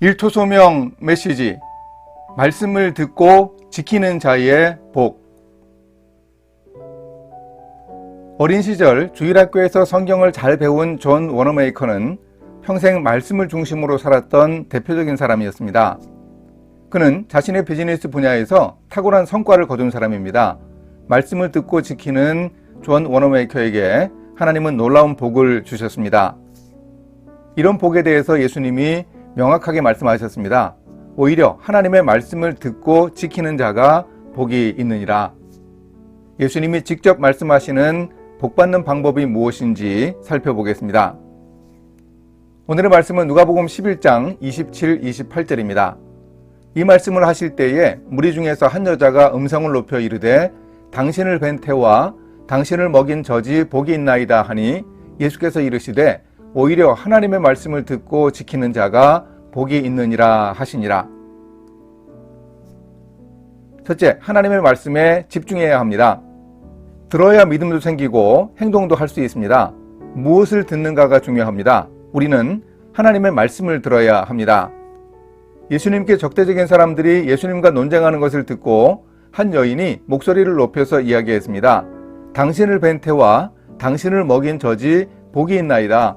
일토소명 메시지 말씀을 듣고 지키는 자의 복 어린 시절 주일학교에서 성경을 잘 배운 존 워너메이커는 평생 말씀을 중심으로 살았던 대표적인 사람이었습니다. 그는 자신의 비즈니스 분야에서 탁월한 성과를 거둔 사람입니다. 말씀을 듣고 지키는 존 워너메이커에게 하나님은 놀라운 복을 주셨습니다. 이런 복에 대해서 예수님이 명확하게 말씀하셨습니다. 오히려 하나님의 말씀을 듣고 지키는 자가 복이 있느니라. 예수님이 직접 말씀하시는 복받는 방법이 무엇인지 살펴보겠습니다. 오늘의 말씀은 누가복음 11장 27, 28절입니다. 이 말씀을 하실 때에 무리 중에서 한 여자가 음성을 높여 이르되 당신을 뵌 태와 당신을 먹인 저지 복이 있나이다 하니 예수께서 이르시되 오히려 하나님의 말씀을 듣고 지키는 자가 복이 있느니라 하시니라. 첫째, 하나님의 말씀에 집중해야 합니다. 들어야 믿음도 생기고 행동도 할 수 있습니다. 무엇을 듣는가가 중요합니다. 우리는 하나님의 말씀을 들어야 합니다. 예수님께 적대적인 사람들이 예수님과 논쟁하는 것을 듣고 한 여인이 목소리를 높여서 이야기했습니다. 당신을 뵌 태와 당신을 먹인 저지 복이 있나이다.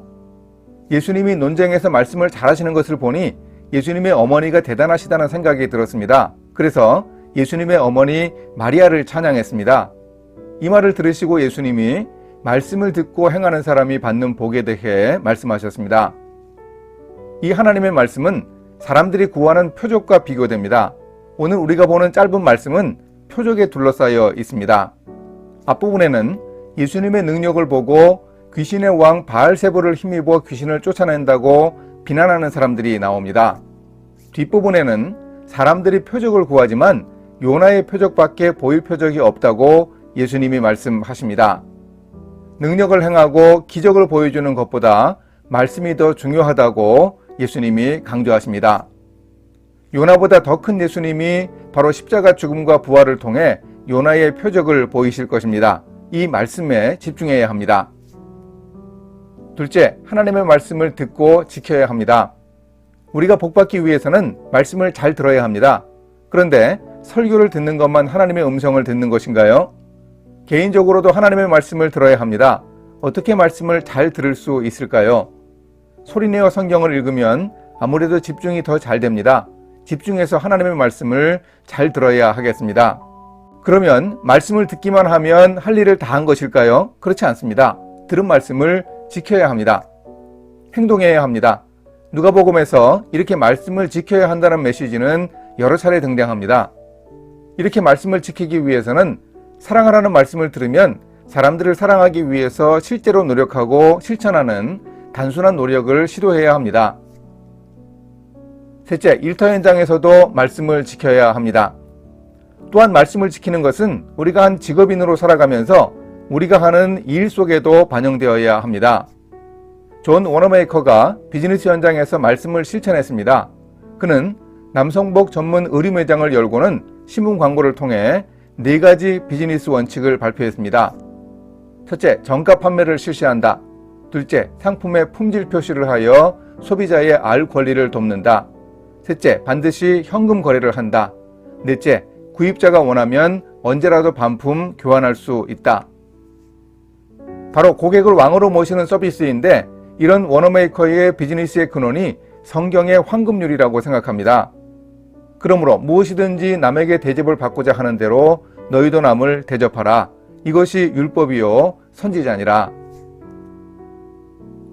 예수님이 논쟁에서 말씀을 잘하시는 것을 보니 예수님의 어머니가 대단하시다는 생각이 들었습니다. 그래서 예수님의 어머니 마리아를 찬양했습니다. 이 말을 들으시고 예수님이 말씀을 듣고 행하는 사람이 받는 복에 대해 말씀하셨습니다. 이 하나님의 말씀은 사람들이 구하는 표적과 비교됩니다. 오늘 우리가 보는 짧은 말씀은 표적에 둘러싸여 있습니다. 앞부분에는 예수님의 능력을 보고 귀신의 왕 바알세보를 힘입어 귀신을 쫓아낸다고 비난하는 사람들이 나옵니다. 뒷부분에는 사람들이 표적을 구하지만 요나의 표적밖에 보일 표적이 없다고 예수님이 말씀하십니다. 능력을 행하고 기적을 보여주는 것보다 말씀이 더 중요하다고 예수님이 강조하십니다. 요나보다 더 큰 예수님이 바로 십자가 죽음과 부활을 통해 요나의 표적을 보이실 것입니다. 이 말씀에 집중해야 합니다. 둘째, 하나님의 말씀을 듣고 지켜야 합니다. 우리가 복받기 위해서는 말씀을 잘 들어야 합니다. 그런데 설교를 듣는 것만 하나님의 음성을 듣는 것인가요? 개인적으로도 하나님의 말씀을 들어야 합니다. 어떻게 말씀을 잘 들을 수 있을까요? 소리내어 성경을 읽으면 아무래도 집중이 더 잘 됩니다. 집중해서 하나님의 말씀을 잘 들어야 하겠습니다. 그러면 말씀을 듣기만 하면 할 일을 다 한 것일까요? 그렇지 않습니다. 들은 말씀을 지켜야 합니다. 행동해야 합니다. 누가복음에서 이렇게 말씀을 지켜야 한다는 메시지는 여러 차례 등장합니다. 이렇게 말씀을 지키기 위해서는 사랑하라는 말씀을 들으면 사람들을 사랑하기 위해서 실제로 노력하고 실천하는 단순한 노력을 시도해야 합니다. 셋째, 일터 현장에서도 말씀을 지켜야 합니다. 또한 말씀을 지키는 것은 우리가 한 직업인으로 살아가면서 우리가 하는 일 속에도 반영되어야 합니다. 존 워너메이커가 비즈니스 현장에서 말씀을 실천했습니다. 그는 남성복 전문 의류 매장을 열고는 신문 광고를 통해 네 가지 비즈니스 원칙을 발표했습니다. 첫째, 정가 판매를 실시한다. 둘째, 상품의 품질 표시를 하여 소비자의 알 권리를 돕는다. 셋째, 반드시 현금 거래를 한다. 넷째, 구입자가 원하면 언제라도 반품 교환할 수 있다. 바로 고객을 왕으로 모시는 서비스인데 이런 워너메이커의 비즈니스의 근원이 성경의 황금률이라고 생각합니다. 그러므로 무엇이든지 남에게 대접을 받고자 하는 대로 너희도 남을 대접하라. 이것이 율법이요 선지자니라.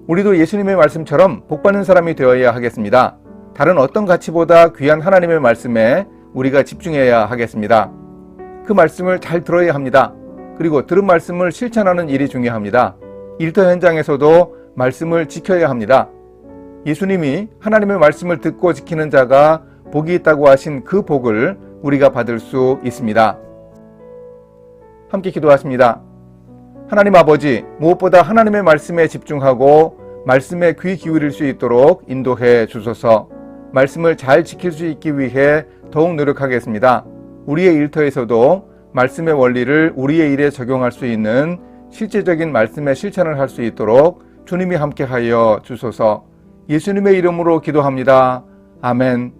우리도 예수님의 말씀처럼 복받는 사람이 되어야 하겠습니다. 다른 어떤 가치보다 귀한 하나님의 말씀에 우리가 집중해야 하겠습니다. 그 말씀을 잘 들어야 합니다. 그리고 들은 말씀을 실천하는 일이 중요합니다. 일터 현장에서도 말씀을 지켜야 합니다. 예수님이 하나님의 말씀을 듣고 지키는 자가 복이 있다고 하신 그 복을 우리가 받을 수 있습니다. 함께 기도하십니다. 하나님 아버지, 무엇보다 하나님의 말씀에 집중하고 말씀에 귀 기울일 수 있도록 인도해 주소서. 말씀을 잘 지킬 수 있기 위해 더욱 노력하겠습니다. 우리의 일터에서도 말씀의 원리를 우리의 일에 적용할 수 있는 실제적인 말씀의 실천을 할 수 있도록 주님이 함께하여 주소서. 예수님의 이름으로 기도합니다. 아멘.